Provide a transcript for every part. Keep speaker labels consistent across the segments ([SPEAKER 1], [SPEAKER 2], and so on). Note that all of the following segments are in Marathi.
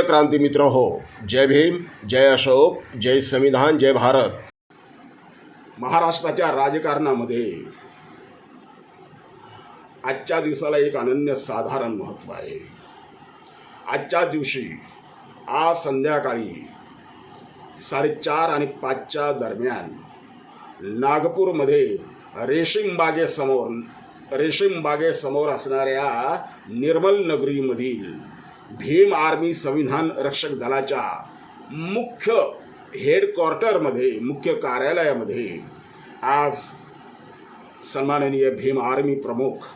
[SPEAKER 1] प्रिय क्रांती मित्र हो जय भीम जय अशोक जय संविधान जय भारत. महाराष्ट्राच्या राजकारणामध्ये आजच्या दिवसाला एक अनन्य साधारण महत्त्व आहे. आजच्या दिवशी आज संध्याकाळी साडेचार आणि पाचच्या दरम्यान नागपूरमध्ये रेशीम बागेसमोर रेशीम बागेसमोर असणाऱ्या निर्मल नगरीमधील भीम आर्मी संविधान रक्षक दलाच्या मुख्य हेडक्वार्टरमध्ये मुख्य कार्यालयामध्ये आज सन्माननीय भीम आर्मी प्रमुख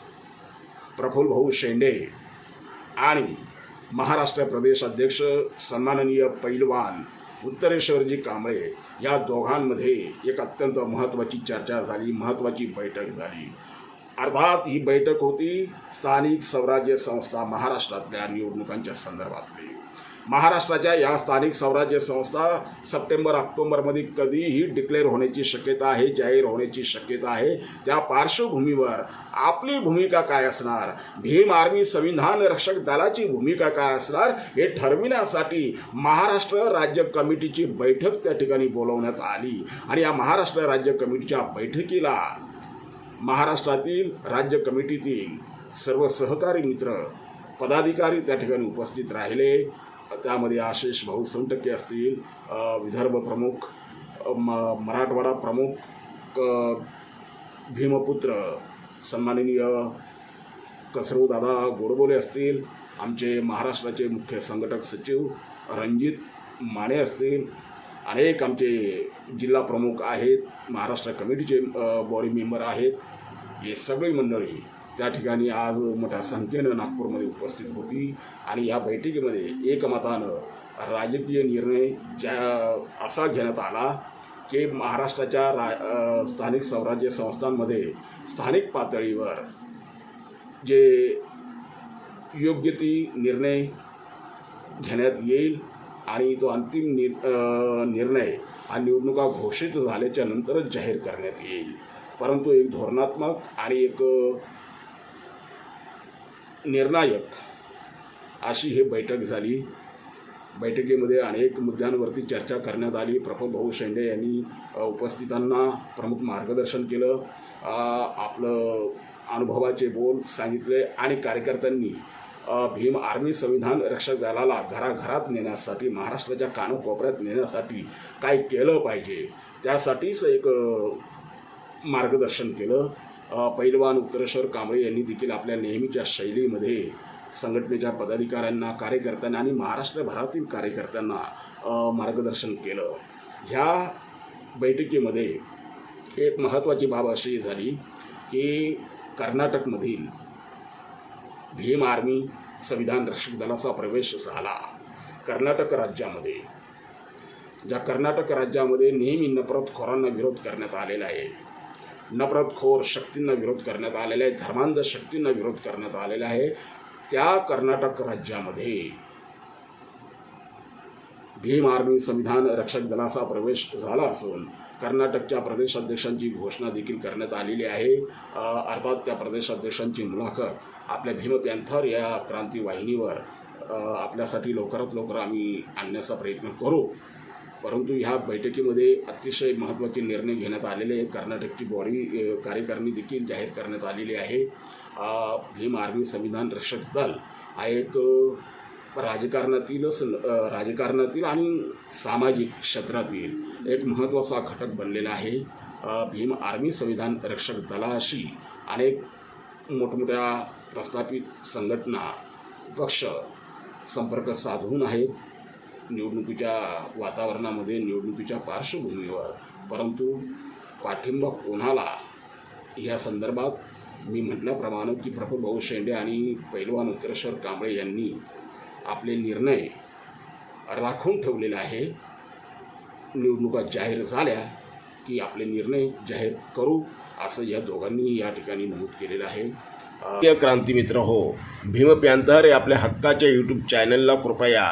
[SPEAKER 1] प्रफुल्ल भाऊ शेंडे आणि महाराष्ट्र प्रदेश अध्यक्ष सन्माननीय पैलवान उत्तरेश्वरजी कांबळे या दोघांमध्ये एक अत्यंत महत्त्वाची चर्चा झाली महत्त्वाची बैठक झाली. अर्थात ही बैठक होती स्थानिक स्वराज्य संस्था महाराष्ट्रातल्या निवडणुकांच्या संदर्भातली. महाराष्ट्राच्या या स्थानिक स्वराज्य संस्था सप्टेंबर ऑक्टोबरमध्ये कधीही डिक्लेअर होण्याची शक्यता आहे जाहीर होण्याची शक्यता आहे. त्या पार्श्वभूमीवर आपली भूमिका काय असणार? भीम आर्मी संविधान रक्षक दलाची भूमिका काय असणार? हे ठरविण्यासाठी महाराष्ट्र राज्य कमिटीची बैठक त्या ठिकाणी बोलवण्यात आली. आणि या महाराष्ट्र राज्य कमिटीच्या बैठकीला महाराष्ट्रातील राज्य कमिटीतील सर्व सहकारी मित्र पदाधिकारी त्या ठिकाणी उपस्थित राहिले. त्यामध्ये आशिष भाऊ सोनटक्के असतील विदर्भ प्रमुख म- मराठवाडा प्रमुख भीमपुत्र सन्माननीय कसरूदादा गोडबोले असतील आमचे महाराष्ट्राचे मुख्य संघटक सचिव रणजित माने असतील अनेक आमचे जिल्हा प्रमुख आहेत महाराष्ट्र कमिटीचे बॉडी मेंबर आहेत. हे सगळी मंडळी त्या ठिकाणी आज मोठ्या संख्येनं नागपूरमध्ये उपस्थित होती आणि या बैठकीमध्ये एकमतानं राजकीय निर्णय ज्या असा घेण्यात आला की महाराष्ट्राच्या रा स्थानिक स्वराज्य संस्थांमध्ये स्थानिक पातळीवर जे योग्य ती निर्णय घेण्यात येईल आणि तो अंतिम नि निर्णय हा निवडणुका घोषित झाल्याच्या नंतरच जाहीर करण्यात येईल. परंतु एक धोरणात्मक आणि एक निर्णायक अशी ही बैठक झाली. बैठकीमध्ये अनेक मुद्द्यांवरती चर्चा करण्यात आली. प्रफुल्ल भाऊ शेंडे यांनी उपस्थितांना प्रमुख मार्गदर्शन केलं. आपलं अनुभवाचे बोल सांगितले आणि कार्यकर्त्यांनी भीम आर्मी संविधान रक्षक दलाला घराघरात नेण्यासाठी महाराष्ट्राच्या कानाकोपऱ्यात नेण्यासाठी काय केलं पाहिजे? त्यासाठीच एक मार्गदर्शन केलं. पैलवान उत्तरेश्वर कांबळे यांनी देखील आपल्या नेहमीच्या शैलीमध्ये संघटनेच्या पदाधिकाऱ्यांना कार्यकर्त्यांना आणि महाराष्ट्रभरातील कार्यकर्त्यांना मार्गदर्शन केलं. ह्या बैठकीमध्ये एक महत्त्वाची बाब अशी झाली की कर्नाटकमधील भीम आर्मी संविधान रक्षक दलाचा प्रवेश झाला कर्नाटक राज्यामध्ये. ज्या कर्नाटक राज्यामध्ये नेहमी नफरतखोरांना विरोध करण्यात आलेला आहे. नफरतखोर शक्तींना विरोध करण्यात आलेला आहे. धर्मांध शक्तींना विरोध करण्यात आलेला आहे. त्या कर्नाटक राज्यामध्ये भीम आर्मी संविधान रक्षक दलाचा प्रवेश झाला असून कर्नाटकच्या प्रदेशाध्यक्षांची घोषणा देखील करण्यात आलेली आहे. अर्थात त्या प्रदेशाध्यक्षांची मुलाखत आपल्या भीम पॅन्थर या क्रांती वाहिनीवर आपल्यासाठी लवकरात लवकर आम्ही आणण्याचा प्रयत्न करू. परंतु ह्या बैठकीमध्ये अतिशय महत्त्वाचे निर्णय घेण्यात आलेले आहेत. कर्नाटकची बॉडी कार्यकारिणी देखील जाहीर करण्यात आलेली आहे. भीम आर्मी संविधान रक्षक दल हा एक राजकारणातीलच राजकारणातील आणि सामाजिक क्षेत्रातील एक महत्त्वाचा घटक बनलेला आहे. भीम आर्मी संविधान रक्षक दलाशी अनेक मोठमोठ्या प्रस्थापित संघटना पक्ष संपर्क साधून आहेत. निवडणुकीच्या वातावरणामध्ये निवडणुकीच्या पार्श्वभूमीवर परंतु पाठिंबा कोणाला? या संदर्भात मी म्हटल्याप्रमाणे की प्रफुल भाऊ शेंडे आणि पैलवान उत्तरेश्वर कांबळे यांनी आपले निर्णय राखून ठेवलेले आहे. निवडणुका जाहीर झाल्या की आपले निर्णय जाहीर करू असं या दोघांनी या ठिकाणी नमूद केलेलं आहे. प्रिय क्रांती मित्र हो भीम प्यांतर या आपल्या हक्काच्या यूट्यूब चॅनलला कृपया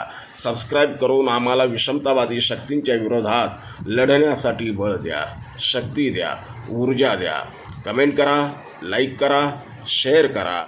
[SPEAKER 1] सबस्क्राईब करून आम्हाला विषमतावादी शक्तींच्या विरोधात लढण्यासाठी बळ द्या शक्ती द्या ऊर्जा द्या. कमेंट करा लाईक करा शेअर करा.